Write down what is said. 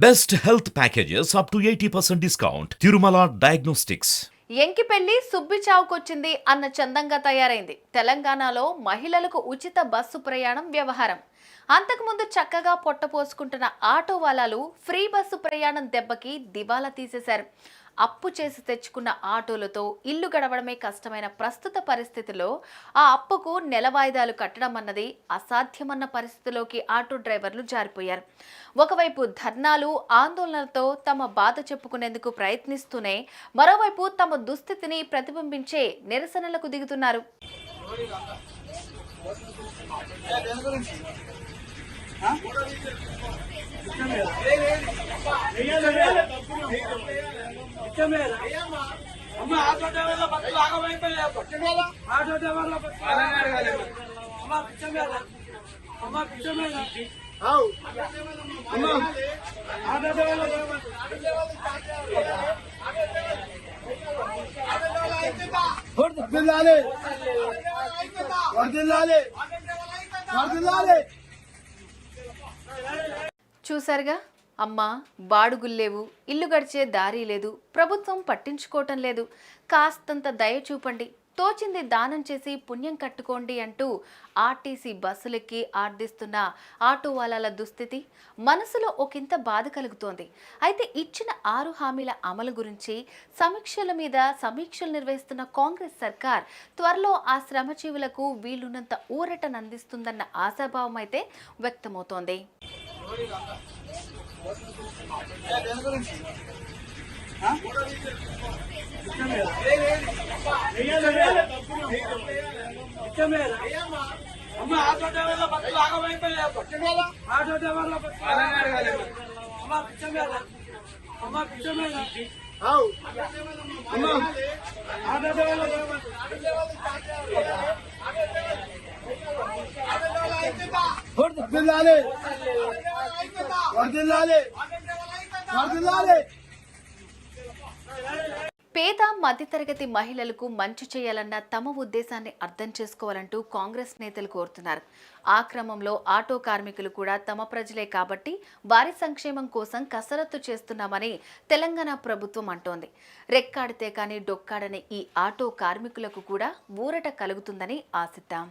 Best health packages up to eighty percent discount Tirumala diagnostics ఎంకి పెళ్ళి సుబ్బి చావుకొచ్చింది అన్న చందంగా తయారైంది. తెలంగాణలో మహిళలకు ఉచిత బస్సు ప్రయాణం వ్యవహారం. అంతకుముందు చక్కగా పొట్టపోసుకుంటున్న ఆటో వాలాలు ఫ్రీ బస్సు ప్రయాణం దెబ్బకి దివాలా తీసేశారు. అప్పు చేసి తెచ్చుకున్న ఆటోలతో ఇల్లు గడవడమే కష్టమైన ప్రస్తుత పరిస్థితిలో ఆ అప్పుకు నెల వాయిదాలు కట్టడం అన్నది అసాధ్యమన్న పరిస్థితిలోకి ఆటో డ్రైవర్లు జారిపోయారు. ఒకవైపు ధర్నాలు ఆందోళనలతో తమ బాధ చెప్పుకునేందుకు ప్రయత్నిస్తూనే మరోవైపు తమ దుస్థితిని ప్రతిబింబించే నిరసనలకు దిగుతున్నారు. అమ్మ ఆటో డ్రైవర్ల బతులు ఆటో డ్రైవర్ల అమ్మ మీద అమ్మ మీద అమ్మ ఆటో డ్రైవర్ల వర్దిల్లాలి వర్దిల్లాలి వర్దిల్లాలి అమ్మా బాడుగుల్లేవు ఇల్లు గడిచే దారి లేదు ప్రభుత్వం పట్టించుకోవటం లేదు. కాస్తంత దయ చూపండి. తోచింది దానం చేసి పుణ్యం కట్టుకోండి అంటూ ఆర్టీసీ బస్సులకి ఆర్దిస్తున్న ఆటో వాలాల దుస్థితి మనసులో ఒకంత బాధ కలుగుతోంది. అయితే ఇచ్చిన ఆరు హామీల అమలు గురించి సమీక్షల మీద సమీక్షలు నిర్వహిస్తున్న కాంగ్రెస్ సర్కార్ త్వరలో ఆ శ్రమజీవులకు వీలున్నంత ఊరటనందిస్తుందన్న ఆశాభావం అయితే వ్యక్తమవుతోంది. పిచ్చ మీద అమ్మ ఆటో డ్రైవర్ల బతులు ఆగమైపోయాయి ఆటో డ్రైవర్ల బతులు అమ్మ అమ్మ అమ్మ ఆటో డ్రైవర్ల వర్దిల్లాలి వర్దిల్లాలి. వర్దిల్లాలి. పేద మధ్యతరగతి మహిళలకు మంచి చేయాలన్న తమ ఉద్దేశాన్ని అర్థం చేసుకోవాలంటూ కాంగ్రెస్ నేతలు కోరుతున్నారు. ఆ క్రమంలో ఆటో కార్మికులు కూడా తమ ప్రజలే కాబట్టి వారి సంక్షేమం కోసం కసరత్తు చేస్తున్నామని తెలంగాణ ప్రభుత్వం అంటోంది. రెక్కాడితే కానీ డొక్కాడని ఈ ఆటో కార్మికులకు కూడా ఊరట కలుగుతుందని ఆశిద్దాం.